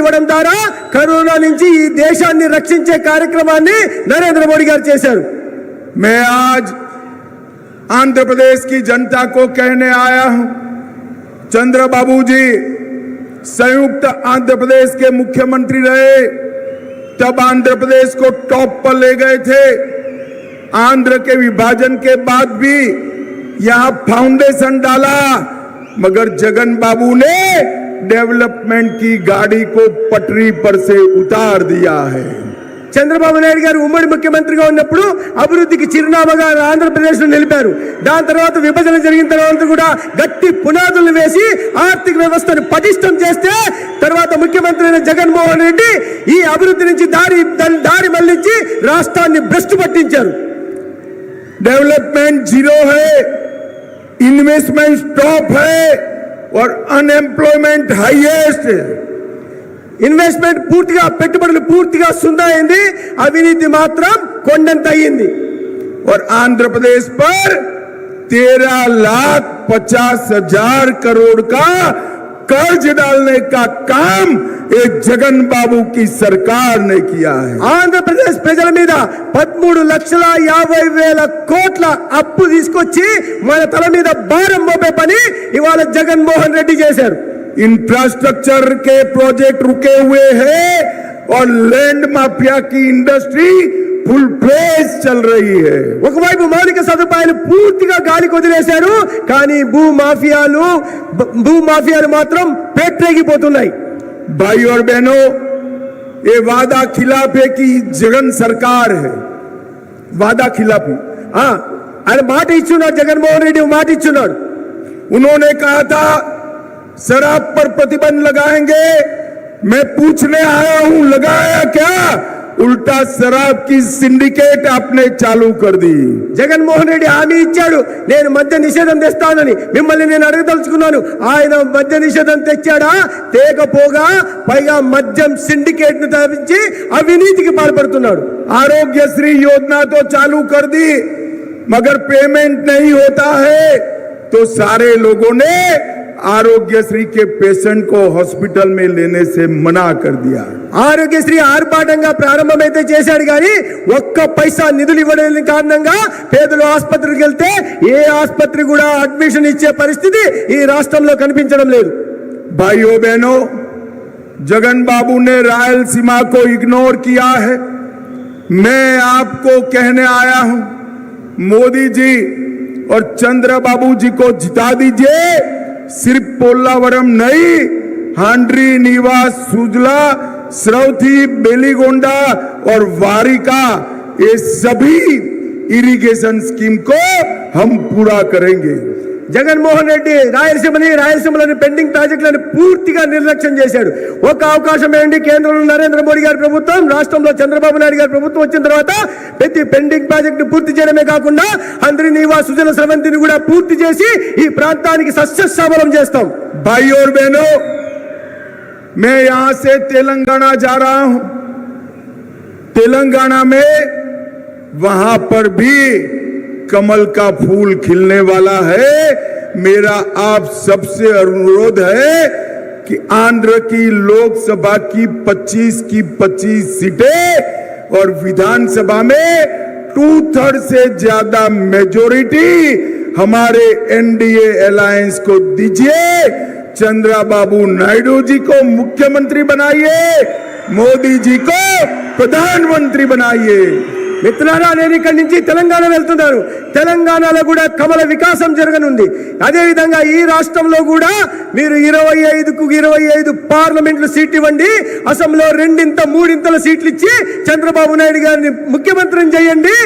ఇవ్వడం ద్వారా కరోనా నుంచి ఈ దేశాన్ని రక్షించే కార్యక్రమాన్ని నరేంద్ర మోడీ గారు చేశారు మే ఆజ్ आंध्र प्रदेश की जनता को कहने आया हूं चंद्रबाबू जी संयुक्त आंध्र प्रदेश के मुख्यमंत्री रहे तब आंध्र प्रदेश को टॉप पर ले गए थे आंध्र के विभाजन के बाद भी यहां फाउंडेशन डाला मगर जगन बाबू ने डेवलपमेंट की गाड़ी को पटरी पर से उतार दिया है చంద్రబాబు నాయుడు గారు ఉమ్మడి ముఖ్యమంత్రిగా ఉన్నప్పుడు అభివృద్ధికి చిరునామాగా ఆంధ్రప్రదేశ్లో నిలిపారు దాని తర్వాత విభజన జరిగిన తర్వాత కూడా గట్టి పునాదులు వేసి ఆర్థిక వ్యవస్థను పటిష్టం చేస్తే తర్వాత ముఖ్యమంత్రి అయిన జగన్మోహన్ రెడ్డి ఈ అభివృద్ధి నుంచి దారి దారి మళ్లించి రాష్ట్రాన్ని భ్రష్ పట్టించారు development zero high investment stop high వాడు అన్ఎంప్లాయ్మెంట్ హైయెస్ట్ ఇన్వెస్ట్మెంట్ పూర్తిగా పెట్టుబడులు పూర్తిగా సుందైంది అవినీతి మాత్రం కొండంత అయ్యింది ఆంధ్రప్రదేశ్ పర్ తేరా पर పచాస్ लाख पचास कर्ज डालने का काम एक जगन बाबू की सरकार ने किया है आंध्र प्रदेश प्रजल पदमू लक्षल याबाई वेल को अच्छी मन तल मीद मोपे पनी इवा जगन मोहन रेड्डी चैसे इंफ्रास्ट्रक्चर के प्रोजेक्ट रुके हुए है और लैंड माफिया की इंडस्ट्री फुल चल रही है मौलिक सदुपाया पूर्ति గాలికి వదిలేశారు కానీ మాత్రం भाई और बहनों वादा खिलाफ है कि जगन सरकार है वादा खिलाफ हाँ ఆయన మాట ఇచ్చున్నాడు జగన్మోహన్ రెడ్డి మాట ఇచ్చున్నాడు उन्होंने कहा था शराब पर प्रतिबंध लगाएंगे मैं पूछने आया हूं लगाया क्या ఉల్టా శరాబ్ కి సిండికేట్ అప్నే చాలు కర్ది జగన్మోహన్ రెడ్డి హామీ ఇచ్చాడు నేను మద్య నిషేధం తెస్తానని మిమ్మల్ని నేను అడగదలుచుకున్నాను ఆయన మద్య నిషేధం తెచ్చాడా తేకపోగా పైగా మద్యం సిండికేట్ ను తప్పించి అవినీతికి పాల్పడుతున్నాడు ఆరోగ్యశ్రీ యోజనతో చాలు కర్ది మగర్ పేమెంట్ నహీ హోతా హే తో సారే లోగో నే आरोग्य श्री के पेशेंट को हॉस्पिटल में लेने से मना कर दिया आरोग्य श्री आर पाडंगा प्रारंभम ऐसे सेडगालीొక్క پیسہ నిదులు وړలేని కారణంగా పేదలో ఆసుపత్రికి వెళ్తే ఈ ఆసుపత్రి కూడా అడ్మిషన్ ఇచ్చే పరిస్థితి ఈ రాష్ట్రంలో కనిపించడం లేదు బాయో బెనో జగన్ బాబు నే రాయల్ సిమా కో ఇగ్నోర్ కియా హే మే aapko kehne aaya hu modi ji aur chandra babu ji ko jitadi jiye सिर्फ पोलावरम नहीं हांड्री निवास सुजला श्रौथी बेलीगोंडा और वारिका ये सभी इरिगेशन स्कीम को हम पूरा करेंगे జగన్మోహన్ రెడ్డి రాయలసీమని రాయలసీమలోని పెండింగ్ ప్రాజెక్టులను పూర్తిగా నిర్లక్ష్యం చేశాడు ఒక అవకాశం ఏంటి కేంద్రంలో నరేంద్ర మోడీ గారి ప్రభుత్వం రాష్ట్రంలో చంద్రబాబు నాయుడు గారి ప్రభుత్వం వచ్చిన తర్వాత ప్రతి పెండింగ్ ప్రాజెక్టు పూర్తి చేయడమే కాకుండా నివా సుజన స్రవంతిని కూడా పూర్తి చేసి ఈ ప్రాంతానికి సస్యశాబలం చేస్తాం బయోర్ బేను మే ఆసే తెలంగాణ జారా తెలంగాణ మే వహా పర్ భీ कमल का फूल खिलने वाला है मेरा आप सबसे अनुरोध है कि आंध्र की लोकसभा की 25 की 25 सीटें और विधानसभा में टू थर्ड से ज्यादा मेजोरिटी हमारे एनडीए अलायंस को दीजिए चंद्रा बाबू नायडू जी को मुख्यमंत्री बनाइए मोदी जी को प्रधानमंत्री बनाइए మిత్రులారా నేను ఇక్కడి నుంచి తెలంగాణ వెళ్తున్నారు తెలంగాణలో కూడా కమల వికాసం జరగనుంది అదేవిధంగా ఈ రాష్ట్రంలో కూడా మీరు ఇరవై ఐదుకు ఇరవై ఐదు పార్లమెంట్లు సీట్లు ఇవ్వండి అసెంబ్లీలో రెండింత మూడింతల సీట్లు ఇచ్చి చంద్రబాబు నాయుడు గారిని ముఖ్యమంత్రిని చేయండి